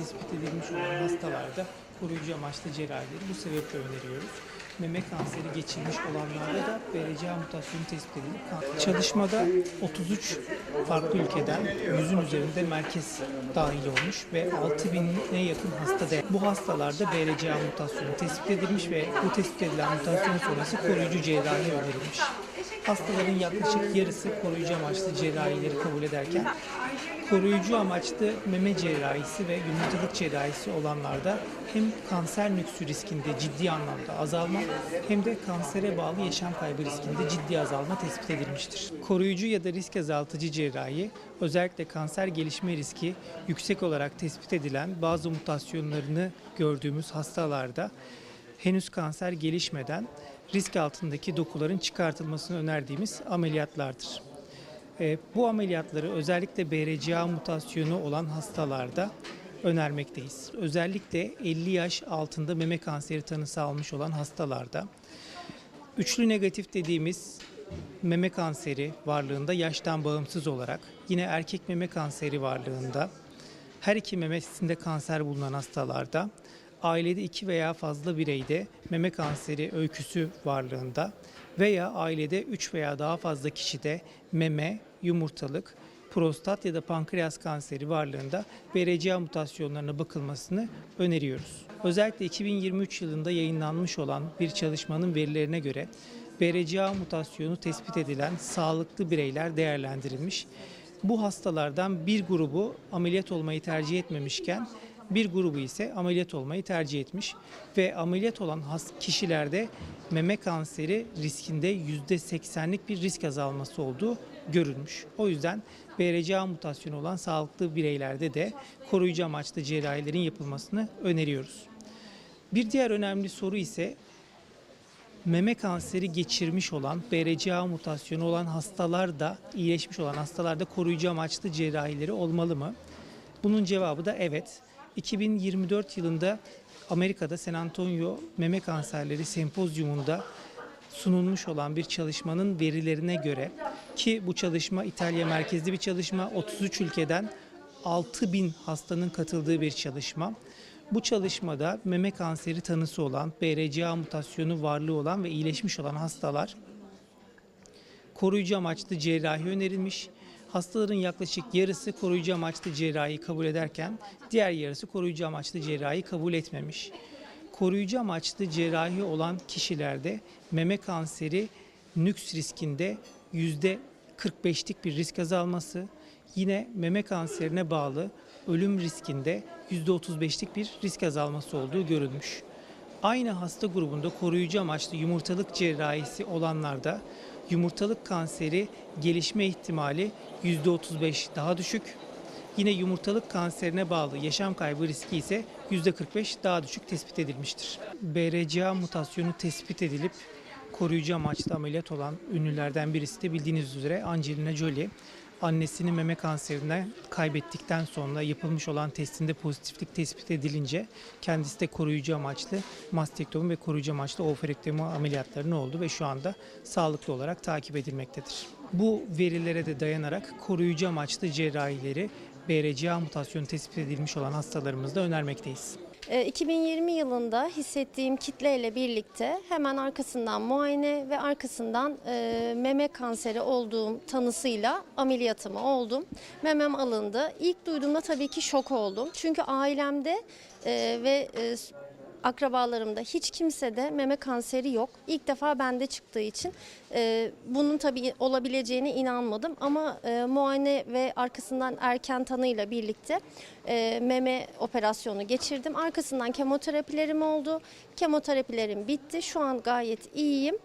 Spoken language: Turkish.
tespit edilmiş olan hastalarda koruyucu amaçlı cerrahileri bu sebeple öneriyoruz. Meme kanseri geçirmiş olanlarda da BRCA mutasyonu tespit edilip çalışmada 33 farklı ülkeden yüzün üzerinde merkez dahil olmuş ve 6000'e yakın hasta de bu hastalarda BRCA mutasyonu tespit edilmiş ve bu tespit edilen mutasyon sonrası koruyucu cerrahi önerilmiş. Hastaların yaklaşık yarısı koruyucu amaçlı cerrahileri kabul ederken koruyucu amaçlı meme cerrahisi ve yumurtalık cerrahisi olanlarda hem kanser nüksü riskinde ciddi anlamda azalma hem de kansere bağlı yaşam kaybı riskinde ciddi azalma tespit edilmiştir. Koruyucu ya da risk azaltıcı cerrahi özellikle kanser gelişme riski yüksek olarak tespit edilen bazı mutasyonlarını gördüğümüz hastalarda henüz kanser gelişmeden risk altındaki dokuların çıkartılmasını önerdiğimiz ameliyatlardır. E, bu ameliyatları özellikle BRCA mutasyonu olan hastalarda önermekteyiz. Özellikle 50 yaş altında meme kanseri tanısı almış olan hastalarda üçlü negatif dediğimiz meme kanseri varlığında yaştan bağımsız olarak yine erkek meme kanseri varlığında her iki memesinde kanser bulunan hastalarda ailede iki veya fazla bireyde meme kanseri öyküsü varlığında veya ailede üç veya daha fazla kişide meme, yumurtalık, prostat ya da pankreas kanseri varlığında BRCA mutasyonlarına bakılmasını öneriyoruz. Özellikle 2023 yılında yayınlanmış olan bir çalışmanın verilerine göre BRCA mutasyonu tespit edilen sağlıklı bireyler değerlendirilmiş. Bu hastalardan bir grubu ameliyat olmayı tercih etmemişken bir grubu ise ameliyat olmayı tercih etmiş ve ameliyat olan kişilerde meme kanseri riskinde %80'lik bir risk azalması olduğu görülmüş. O yüzden BRCA mutasyonu olan sağlıklı bireylerde de koruyucu amaçlı cerrahilerin yapılmasını öneriyoruz. Bir diğer önemli soru ise meme kanseri geçirmiş olan, BRCA mutasyonu olan hastalar da, iyileşmiş olan hastalarda koruyucu amaçlı cerrahileri olmalı mı? Bunun cevabı da evet. 2024 yılında Amerika'da San Antonio Meme Kanserleri Sempozyumunda sunulmuş olan bir çalışmanın verilerine göre ki bu çalışma İtalya merkezli bir çalışma 33 ülkeden 6000 hastanın katıldığı bir çalışma. Bu çalışmada meme kanseri tanısı olan, BRCA mutasyonu varlığı olan ve iyileşmiş olan hastalar koruyucu amaçlı cerrahi önerilmiş. Hastaların yaklaşık yarısı koruyucu amaçlı cerrahi kabul ederken diğer yarısı koruyucu amaçlı cerrahi kabul etmemiş. Koruyucu amaçlı cerrahi olan kişilerde meme kanseri nüks riskinde %45'lik bir risk azalması, yine meme kanserine bağlı ölüm riskinde %35'lik bir risk azalması olduğu görülmüş. Aynı hasta grubunda koruyucu amaçlı yumurtalık cerrahisi olanlarda yumurtalık kanseri gelişme ihtimali %35 daha düşük. Yine yumurtalık kanserine bağlı yaşam kaybı riski ise %45 daha düşük tespit edilmiştir. BRCA mutasyonu tespit edilip koruyucu amaçlı ameliyat olan ünlülerden birisi de bildiğiniz üzere Angelina Jolie. Annesini meme kanserinden kaybettikten sonra yapılmış olan testinde pozitiflik tespit edilince kendisi de koruyucu amaçlı mastektomi ve koruyucu amaçlı ovarektomi ameliyatlarını oldu ve şu anda sağlıklı olarak takip edilmektedir. Bu verilere de dayanarak koruyucu amaçlı cerrahileri BRCA mutasyonu tespit edilmiş olan hastalarımızda önermekteyiz. E, 2020 yılında hissettiğim kitleyle birlikte hemen arkasından muayene ve arkasından e, meme kanseri olduğum tanısıyla ameliyatımı oldum. Memem alındı. İlk duyduğumda tabii ki şok oldum. Çünkü ailemde e, ve e, akrabalarımda hiç kimsede meme kanseri yok. İlk defa bende çıktığı için e, bunun tabii olabileceğine inanmadım ama e, muayene ve arkasından erken tanıyla birlikte e, meme operasyonu geçirdim. Arkasından kemoterapilerim oldu. Kemoterapilerim bitti. Şu an gayet iyiyim.